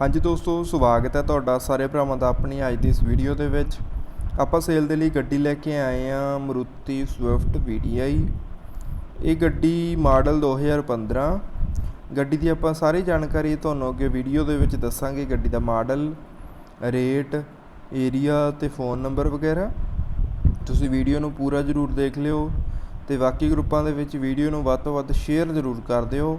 ਹਾਂਜੀ ਦੋਸਤੋ, ਸਵਾਗਤ ਹੈ ਤੁਹਾਡਾ ਸਾਰੇ ਭਰਾਵਾਂ ਦਾ ਆਪਣੀ ਅੱਜ ਦੀ ਇਸ ਵੀਡੀਓ ਦੇ ਵਿੱਚ। ਆਪਾਂ ਸੇਲ ਦੇ ਲਈ ਗੱਡੀ ਲੈ ਕੇ ਆਏ ਆ ਮਰੂਤੀ ਸਵਿਫਟ VDI ਇਹ ਗੱਡੀ ਮਾਡਲ 2015 ਗੱਡੀ ਦੀ ਆਪਾਂ ਸਾਰੀ ਜਾਣਕਾਰੀ ਤੁਹਾਨੂੰ ਅੱਗੇ ਵੀਡੀਓ ਦੇ ਵਿੱਚ ਦੱਸਾਂਗੇ, ਗੱਡੀ ਦਾ ਮਾਡਲ, ਰੇਟ ਏਰੀਆ ਤੇ ਫੋਨ ਨੰਬਰ ਵਗੈਰਾ। ਤੁਸੀਂ ਵੀਡੀਓ ਨੂੰ ਪੂਰਾ ਜ਼ਰੂਰ ਦੇਖ ਲਿਓ ਤੇ ਬਾਕੀ ਗਰੁੱਪਾਂ ਦੇ ਵਿੱਚ ਵੀਡੀਓ ਨੂੰ ਵੱਧ ਤੋਂ ਵੱਧ ਸ਼ੇਅਰ ਜ਼ਰੂਰ ਕਰ ਦਿਓ।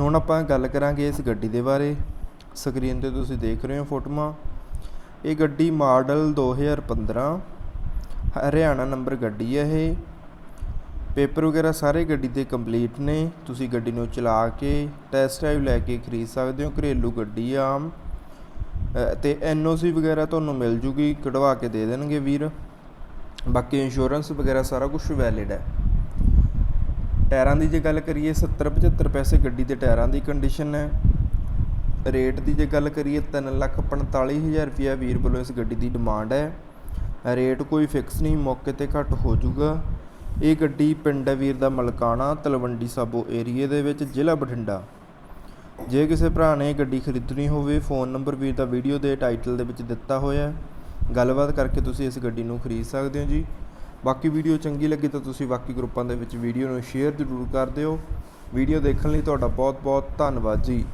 ਹੁਣ ਆਪਾਂ ਗੱਲ ਕਰਾਂਗੇ ਇਸ ਗੱਡੀ ਦੇ ਬਾਰੇ। ਸਕਰੀਨ ਤੇ ਤੁਸੀਂ ਦੇਖ ਰਹੇ ਹੋ ਫੋਟੋਆਂ। ਇਹ ਗੱਡੀ ਮਾਡਲ 2015 ਹਰਿਆਣਾ ਨੰਬਰ ਗੱਡੀ ਹੈ ਇਹ। ਪੇਪਰ ਵਗੈਰਾ ਸਾਰੇ ਗੱਡੀ ਦੇ ਕੰਪਲੀਟ ਨੇ। ਤੁਸੀਂ ਗੱਡੀ ਨੂੰ ਚਲਾ ਕੇ ਟੈਸਟ ਡਰਾਈਵ ਲੈ ਕੇ ਖਰੀਦ ਸਕਦੇ ਹੋ। ਘਰੇਲੂ ਗੱਡੀ ਆ ਆਮ। ਅ, ਤੇ ਐਨਓਸੀ ਵਗੈਰਾ ਤੁਹਾਨੂੰ ਮਿਲ ਜੂਗੀ। ਕਢਵਾ ਕੇ ਦੇ ਦੇਣਗੇ ਵੀਰ। ਬਾਕੀ ਇੰਸ਼ੋਰੈਂਸ ਵਗੈਰਾ ਸਾਰਾ ਕੁਝ ਵੈਲਿਡ ਹੈ। ਟਾਇਰਾਂ ਦੀ ਜੇ ਗੱਲ ਕਰੀਏ 70 75 ਪੈਸੇ ਗੱਡੀ ਦੇ ਟਾਇਰਾਂ ਦੀ ਕੰਡੀਸ਼ਨ ਹੈ। ਰੇਟ ਦੀ ਜੇ ਗੱਲ ਕਰੀਏ 345000 ਰੁਪਿਆ ਵੀਰ ਵੱਲੋਂ ਇਸ ਗੱਡੀ ਦੀ ਡਿਮਾਂਡ ਹੈ। ਰੇਟ ਕੋਈ ਫਿਕਸ ਨਹੀਂ, ਮੌਕੇ ਤੇ ਘੱਟ ਹੋ ਜਾਊਗਾ। ਇਹ ਗੱਡੀ ਪਿੰਡ ਹੈ ਵੀਰ ਦਾ ਮਲਕਾਣਾ, ਤਲਵੰਡੀ ਸਾਬੋ ਏਰੀਏ ਦੇ ਵਿੱਚ, ਜ਼ਿਲ੍ਹਾ ਬਠਿੰਡਾ। ਜੇ ਕਿਸੇ ਭਰਾ ਨੇ ਇਹ ਗੱਡੀ ਖਰੀਦਣੀ ਹੋਵੇ, ਫੋਨ ਨੰਬਰ ਵੀਰ ਦਾ ਵੀਡੀਓ ਦੇ ਟਾਈਟਲ ਦੇ ਵਿੱਚ ਦਿੱਤਾ ਹੋਇਆ ਹੈ। ਗੱਲਬਾਤ ਕਰਕੇ ਤੁਸੀਂ ਇਸ ਗੱਡੀ ਨੂੰ ਖਰੀਦ ਸਕਦੇ ਹੋ ਜੀ। ਬਾਕੀ ਵੀਡੀਓ ਚੰਗੀ ਲੱਗੀ ਤਾਂ ਤੁਸੀਂ ਬਾਕੀ ਗਰੁੱਪਾਂ ਦੇ ਵਿੱਚ ਵੀਡੀਓ ਨੂੰ ਸ਼ੇਅਰ ਜ਼ਰੂਰ ਕਰ ਦਿਓ। ਵੀਡੀਓ ਦੇਖਣ ਲਈ ਤੁਹਾਡਾ ਬਹੁਤ ਬਹੁਤ ਧੰਨਵਾਦ ਜੀ।